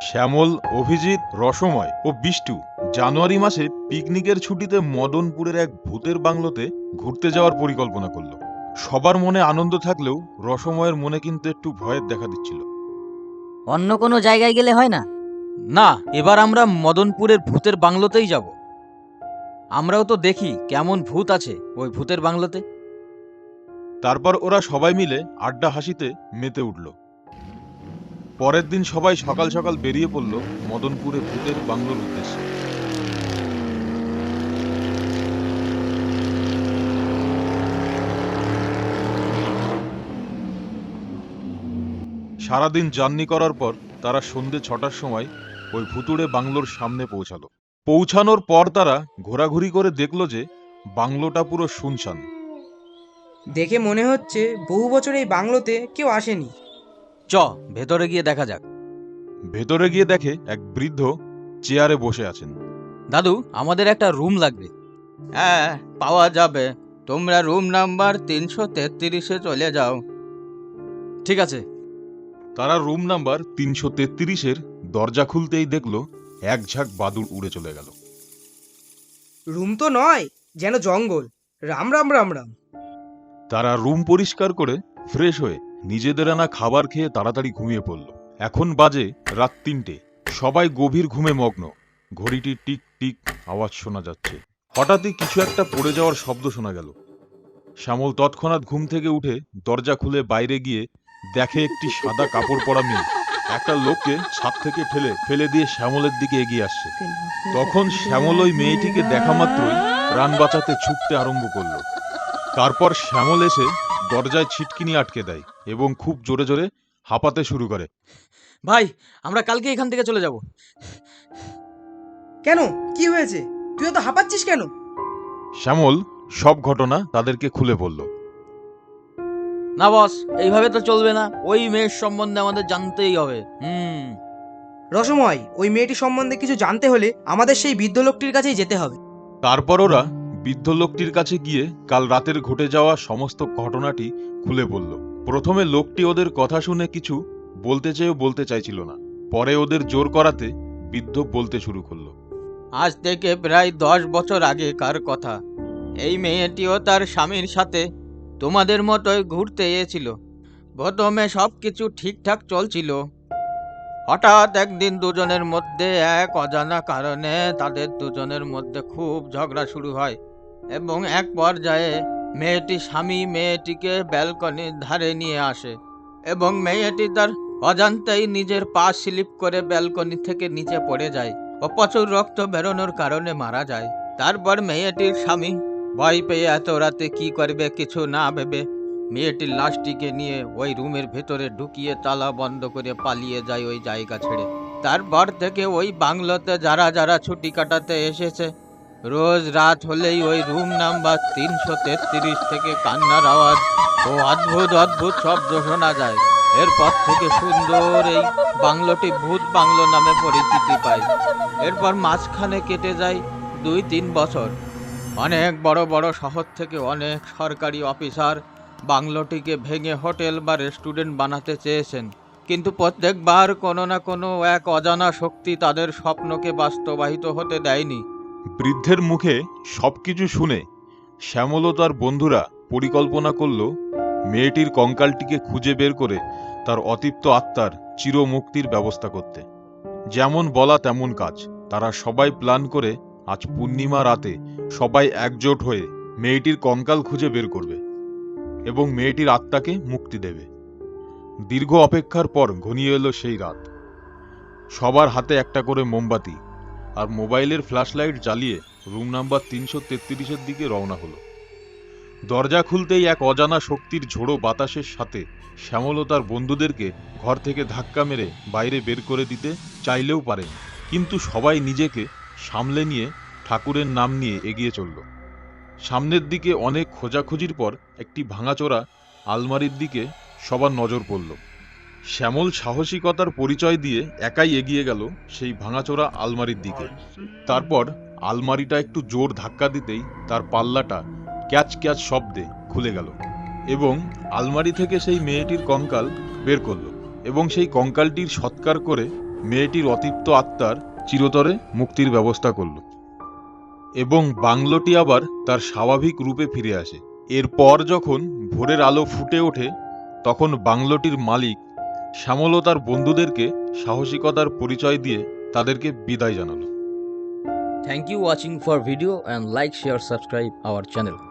শ্যামল অভিজিৎ রসময় ও বিষ্টু জানুয়ারি মাসে পিকনিকের ছুটিতে মদনপুরের এক ভূতের বাংলোতে ঘুরতে যাওয়ার পরিকল্পনা করল। সবার মনে আনন্দ থাকলেও রসময়ের মনে কিন্তু একটু ভয়ের দেখা দিচ্ছিল। অন্য কোনো জায়গায় গেলে হয় না? না এবার আমরা মদনপুরের ভূতের বাংলোতেই যাব। আমরাও তো দেখি কেমন ভূত আছে ওই ভূতের বাংলোতে। তারপর ওরা সবাই মিলে আড্ডা হাসিতে মেতে উঠল। পরের দিন সবাই সকাল সকাল বেরিয়ে পড়ল মদনপুরে ভূতের বাংলোর উদ্দেশ্যে। সারাদিন জার্নি করার পর তারা সন্ধে ছটার সময় ওই ভুতুড়ে বাংলোর সামনে পৌঁছালো। পৌঁছানোর পর তারা ঘোরাঘুরি করে দেখল যে বাংলোটা পুরো শুনশান। দেখে মনে হচ্ছে বহু বছর এই বাংলোতে কেউ আসেনি। চ ভেতরে গিয়ে দেখা যাক। ভেতরে গিয়ে দেখে এক বৃদ্ধ চেয়ারে বসে আছেন। দাদু আমাদের একটা রুম লাগবে। হ্যাঁ পাওয়া যাবে। তোমরা রুম নাম্বার তিনশো তেত্রিশে চলে যাও। ঠিক আছে। তারা রুম নাম্বার তিনশো তেত্রিশের দরজা খুলতেই দেখল এক ঝাঁক বাদুড় উড়ে চলে গেল। রুম তো নয় যেন জঙ্গল। রাম রাম রাম রাম। তারা রুম পরিষ্কার করে ফ্রেশ হয়ে নিজেদের আনা খাবার খেয়ে তাড়াতাড়ি ঘুমিয়ে পড়ল। এখন বাজে রাত তিনটে। সবাই গভীর ঘুমে মগ্ন। ঘড়িটি টিক টিক আওয়াজ শোনা যাচ্ছে। হঠাৎই কিছু একটা পড়ে যাওয়ার শব্দ শোনা গেল। শ্যামল তৎক্ষণাৎ ঘুম থেকে উঠে দরজা খুলে বাইরে গিয়ে দেখে একটি সাদা কাপড় পরা মেয়ে। একটা লোককে ছাদ থেকে ঠেলে ফেলে দিয়ে শ্যামলের দিকে এগিয়ে আসছে। তখন শ্যামল ওই মেয়েটিকে দেখা মাত্রই প্রাণ বাঁচাতে ছুটতে আরম্ভ করল। তারপর শ্যামল এসে দরজায় ছিটকিনি আটকে দেয় এবং খুব জোরে জোরে হাঁপাতে শুরু করে। ভাই আমরা কালকে এখান থেকে চলে যাব। কেন? কি হয়েছে? তুই তো হাঁপাচ্ছিস কেন? শ্যামল সব ঘটনা তাদেরকে খুলে বলল। না বস এইভাবে তো চলবে না। ওই মেয়ের সম্বন্ধে আমাদের জানতেই হবে। হুম। রসময় ওই মেয়েটি সম্বন্ধে কিছু জানতে হলে আমাদের সেই বৃদ্ধ লোকটির কাছেই যেতে হবে। তারপর ওরা বৃদ্ধ লোকটির কাছে গিয়ে কাল রাতের ঘটে যাওয়া সমস্ত ঘটনাটি খুলে বলল। প্রথমে লোকটি ওদের কথা শুনে কিছু বলতে চেয়েও বলতে চাইছিল না। পরে ওদের জোর করাতে বৃদ্ধ বলতে শুরু করল। আজ থেকে প্রায় দশ বছর আগেকার কথা। এই মেয়েটিও তার স্বামীর সাথে তোমাদের মতোই ঘুরতে এসেছিল। প্রথমে সব কিছু ঠিকঠাক চলছিল। হঠাৎ একদিন দুজনের মধ্যে এক অজানা কারণে তাদের দুজনের মধ্যে খুব ঝগড়া শুরু হয়। এবং এক পর্যায়ে মেয়েটি স্বামী মেয়েটিকে ব্যালকনির ধারে নিয়ে আসে এবং মেয়েটি তার অজান্তেই নিজের পা স্লিপ করে ব্যালকনি থেকে নিচে পড়ে যায় ও প্রচুর রক্ত বেরোনোর কারণে মারা যায়। তারপর মেয়েটির স্বামী ভয় পেয়ে এত রাতে কি করবে কিছু না ভেবে মেয়েটির লাশটিকে নিয়ে ওই রুমের ভেতরে ঢুকিয়ে তালা বন্ধ করে পালিয়ে যায় ওই জায়গা ছেড়ে। তারপর থেকে ওই বাংলোতে যারা যারা ছুটি কাটাতে এসেছে রোজ রাত হলেই ওই রুম নাম্বার তিনশো তেত্রিশ থেকে কান্নার আওয়াজ। ও অদ্ভুত অদ্ভুত শব্দ শোনা যায়। এরপর থেকে সুন্দর এই বাংলোটি ভূত বাংলো নামে পরিচিতি পায়। এরপর মাঝখানে কেটে যায় দুই তিন বছর। অনেক বড় বড় শহর থেকে অনেক সরকারি অফিসার বাংলোটিকে ভেঙে হোটেল বা রেস্টুরেন্ট বানাতে চেয়েছেন। কিন্তু প্রত্যেকবার কোনো না কোনো এক অজানা শক্তি তাদের স্বপ্নকে বাস্তবায়িত হতে দেয়নি। বৃদ্ধের মুখে সবকিছু শুনে শ্যামল তার বন্ধুরা পরিকল্পনা করল মেয়েটির কঙ্কালটিকে খুঁজে বের করে তার অতিপ্ত আত্মার চিরমুক্তির ব্যবস্থা করতে। যেমন বলা তেমন কাজ। তারা সবাই প্ল্যান করে আজ পূর্ণিমা রাতে সবাই একজোট হয়ে মেয়েটির কঙ্কাল খুঁজে বের করবে এবং মেয়েটির আত্মাকে মুক্তি দেবে। দীর্ঘ অপেক্ষার পর ঘনিয়ে এলো সেই রাত। সবার হাতে একটা করে মোমবাতি আর মোবাইলের ফ্ল্যাশলাইট জ্বালিয়ে রুম নাম্বার তিনশো তেত্রিশের দিকে রওনা হলো। দরজা খুলতেই এক অজানা শক্তির ঝোড়ো বাতাসের সাথে শ্যামল তার বন্ধুদেরকে ঘর থেকে ধাক্কা মেরে বাইরে বের করে দিতে চাইলেও পারে কিন্তু সবাই নিজেকে সামলে নিয়ে ঠাকুরের নাম নিয়ে এগিয়ে চলল। সামনের দিকে অনেক খোঁজাখুঁজির পর একটি ভাঙাচোরা আলমারির দিকে সবার নজর পড়ল। শ্যামল সাহসিকতার পরিচয় দিয়ে একাই এগিয়ে গেল সেই ভাঙাচোরা আলমারির দিকে। তারপর আলমারিটা একটু জোর ধাক্কা দিতেই তার পাল্লাটা ক্যাচ ক্যাচ শব্দে খুলে গেল এবং আলমারি থেকে সেই মেয়েটির কঙ্কাল বের করল এবং সেই কঙ্কালটির সৎকার করে মেয়েটির অতিপ্ত আত্মার চিরতরে মুক্তির ব্যবস্থা করল এবং বাংলোটি আবার তার স্বাভাবিক রূপে ফিরে আসে। এরপর যখন ভোরের আলো ফুটে ওঠে, তখন বাংলোটির মালিক শ্যামল তার বন্ধুদেরকে সাহসিকতার পরিচয় দিয়ে তাদেরকে বিদায় জানালো। Thank you watching for video and like share subscribe our channel